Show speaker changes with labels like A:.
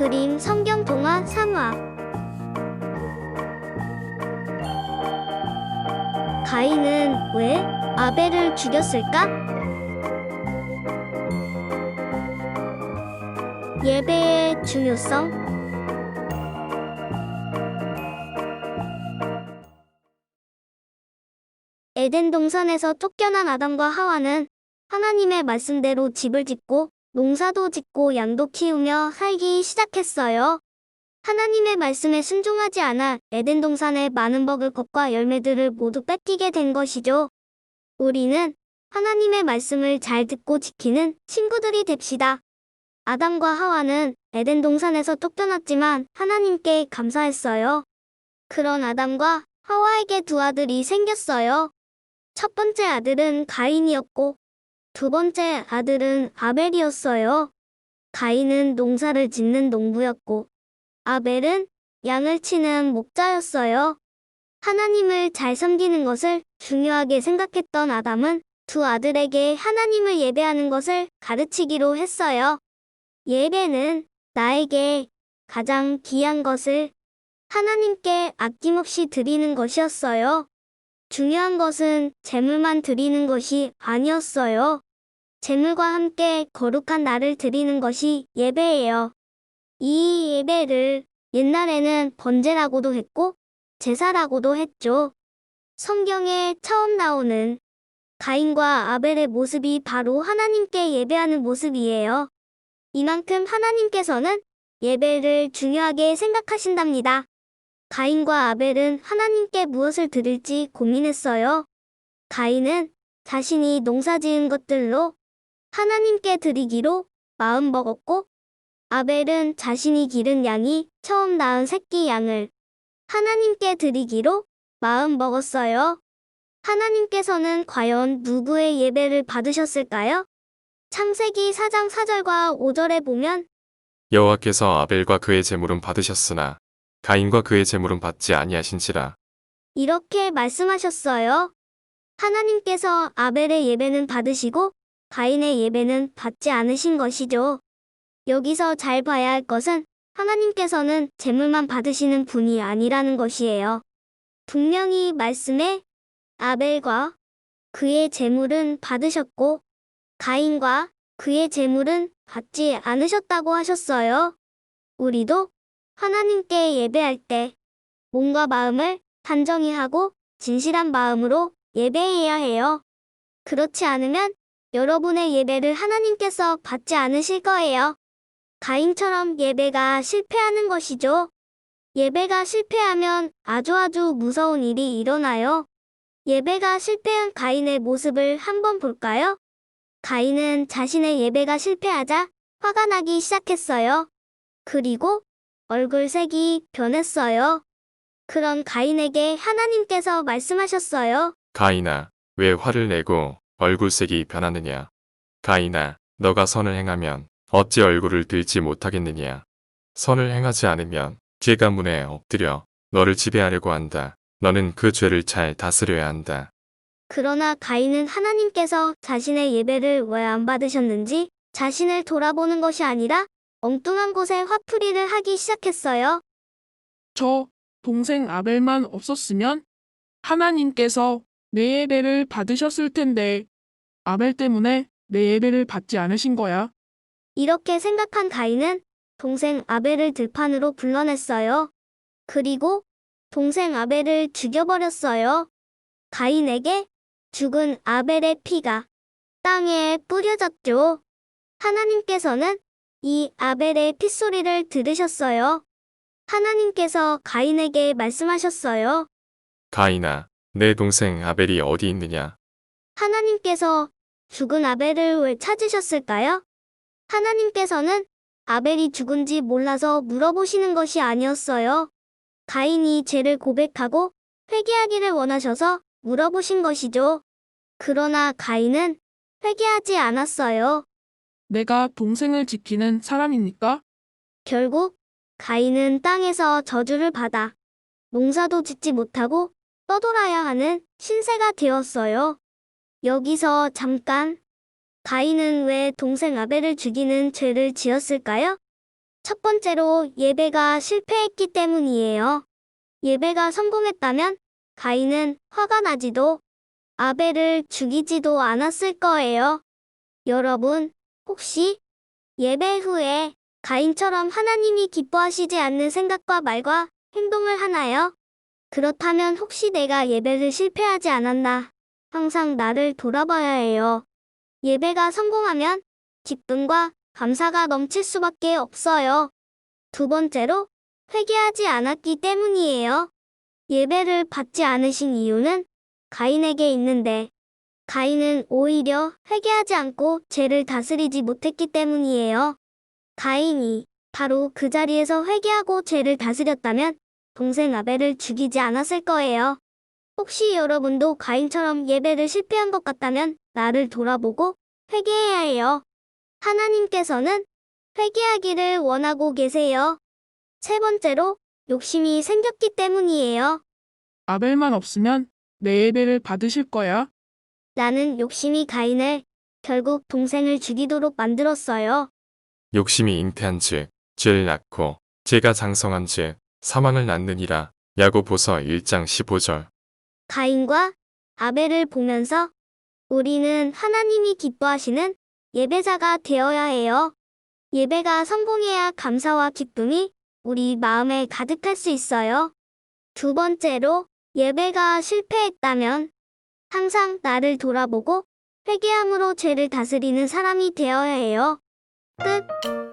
A: 그림 성경 동화 3화 가인은 왜 아벨을 죽였을까? 예배의 중요성 에덴 동산에서 쫓겨난 아담과 하와는 하나님의 말씀대로 집을 짓고 농사도 짓고 양도 키우며 살기 시작했어요. 하나님의 말씀에 순종하지 않아 에덴 동산의 많은 먹을 것과 열매들을 모두 뺏기게 된 것이죠. 우리는 하나님의 말씀을 잘 듣고 지키는 친구들이 됩시다. 아담과 하와는 에덴 동산에서 쫓겨났지만 하나님께 감사했어요. 그런 아담과 하와에게 두 아들이 생겼어요. 첫 번째 아들은 가인이었고 두 번째 아들은 아벨이었어요. 가인은 농사를 짓는 농부였고 아벨은 양을 치는 목자였어요. 하나님을 잘 섬기는 것을 중요하게 생각했던 아담은 두 아들에게 하나님을 예배하는 것을 가르치기로 했어요. 예배는 나에게 가장 귀한 것을 하나님께 아낌없이 드리는 것이었어요. 중요한 것은 재물만 드리는 것이 아니었어요. 재물과 함께 거룩한 나를 드리는 것이 예배예요. 이 예배를 옛날에는 번제라고도 했고 제사라고도 했죠. 성경에 처음 나오는 가인과 아벨의 모습이 바로 하나님께 예배하는 모습이에요. 이만큼 하나님께서는 예배를 중요하게 생각하신답니다. 가인과 아벨은 하나님께 무엇을 드릴지 고민했어요. 가인은 자신이 농사 지은 것들로 하나님께 드리기로 마음 먹었고, 아벨은 자신이 기른 양이 처음 낳은 새끼 양을 하나님께 드리기로 마음 먹었어요. 하나님께서는 과연 누구의 예배를 받으셨을까요? 창세기 4장 4절과 5절에 보면
B: 여호와께서 아벨과 그의 제물은 받으셨으나 가인과 그의 제물은 받지 아니하신지라
A: 이렇게 말씀하셨어요. 하나님께서 아벨의 예배는 받으시고 가인의 예배는 받지 않으신 것이죠. 여기서 잘 봐야 할 것은 하나님께서는 제물만 받으시는 분이 아니라는 것이에요. 분명히 말씀에 아벨과 그의 제물은 받으셨고 가인과 그의 제물은 받지 않으셨다고 하셨어요. 우리도 하나님께 예배할 때 몸과 마음을 단정히 하고 진실한 마음으로 예배해야 해요. 그렇지 않으면 여러분의 예배를 하나님께서 받지 않으실 거예요. 가인처럼 예배가 실패하는 것이죠. 예배가 실패하면 아주 아주 무서운 일이 일어나요. 예배가 실패한 가인의 모습을 한번 볼까요? 가인은 자신의 예배가 실패하자 화가 나기 시작했어요. 그리고 얼굴색이 변했어요. 그런 가인에게 하나님께서 말씀하셨어요.
B: 가인아 왜 화를 내고 얼굴색이 변하느냐 가인아 너가 선을 행하면 어찌 얼굴을 들지 못하겠느냐 선을 행하지 않으면 죄가 문에 엎드려 너를 지배하려고 한다 너는 그 죄를 잘 다스려야 한다
A: 그러나 가인은 하나님께서 자신의 예배를 왜 안 받으셨는지 자신을 돌아보는 것이 아니라 엉뚱한 곳에 화풀이를 하기 시작했어요.
C: 저 동생 아벨만 없었으면 하나님께서 내 예배를 받으셨을 텐데 아벨 때문에 내 예배를 받지 않으신 거야.
A: 이렇게 생각한 가인은 동생 아벨을 들판으로 불러냈어요. 그리고 동생 아벨을 죽여버렸어요. 가인에게 죽은 아벨의 피가 땅에 뿌려졌죠. 하나님께서는 이 아벨의 핏소리를 들으셨어요. 하나님께서 가인에게 말씀하셨어요.
B: 가인아 내 동생 아벨이 어디 있느냐
A: 하나님께서 죽은 아벨을 왜 찾으셨을까요? 하나님께서는 아벨이 죽은지 몰라서 물어보시는 것이 아니었어요. 가인이 죄를 고백하고 회개하기를 원하셔서 물어보신 것이죠. 그러나 가인은 회개하지 않았어요.
C: 내가 동생을 지키는 사람이니까
A: 결국 가인은 땅에서 저주를 받아 농사도 짓지 못하고 떠돌아야 하는 신세가 되었어요. 여기서 잠깐 가인은 왜 동생 아벨을 죽이는 죄를 지었을까요? 첫 번째로 예배가 실패했기 때문이에요. 예배가 성공했다면 가인은 화가 나지도 아벨을 죽이지도 않았을 거예요. 여러분, 혹시 예배 후에 가인처럼 하나님이 기뻐하시지 않는 생각과 말과 행동을 하나요? 그렇다면 혹시 내가 예배를 실패하지 않았나? 항상 나를 돌아봐야 해요. 예배가 성공하면 기쁨과 감사가 넘칠 수밖에 없어요. 두 번째로 회개하지 않았기 때문이에요. 예배를 받지 않으신 이유는 가인에게 있는데 가인은 오히려 회개하지 않고 죄를 다스리지 못했기 때문이에요. 가인이 바로 그 자리에서 회개하고 죄를 다스렸다면 동생 아벨을 죽이지 않았을 거예요. 혹시 여러분도 가인처럼 예배를 실패한 것 같다면 나를 돌아보고 회개해야 해요. 하나님께서는 회개하기를 원하고 계세요. 세 번째로 욕심이 생겼기 때문이에요.
C: 아벨만 없으면 내 예배를 받으실 거야.
A: 나는 욕심이 가인을 결국 동생을 죽이도록 만들었어요.
B: 욕심이 잉태한 즉 죄를 낳고 죄가 장성한 즉 사망을 낳느니라. 야고보서 1장 15절.
A: 가인과 아벨을 보면서 우리는 하나님이 기뻐하시는 예배자가 되어야 해요. 예배가 성공해야 감사와 기쁨이 우리 마음에 가득할 수 있어요. 두 번째로 예배가 실패했다면 항상 나를 돌아보고 회개함으로 죄를 다스리는 사람이 되어야 해요. 끝.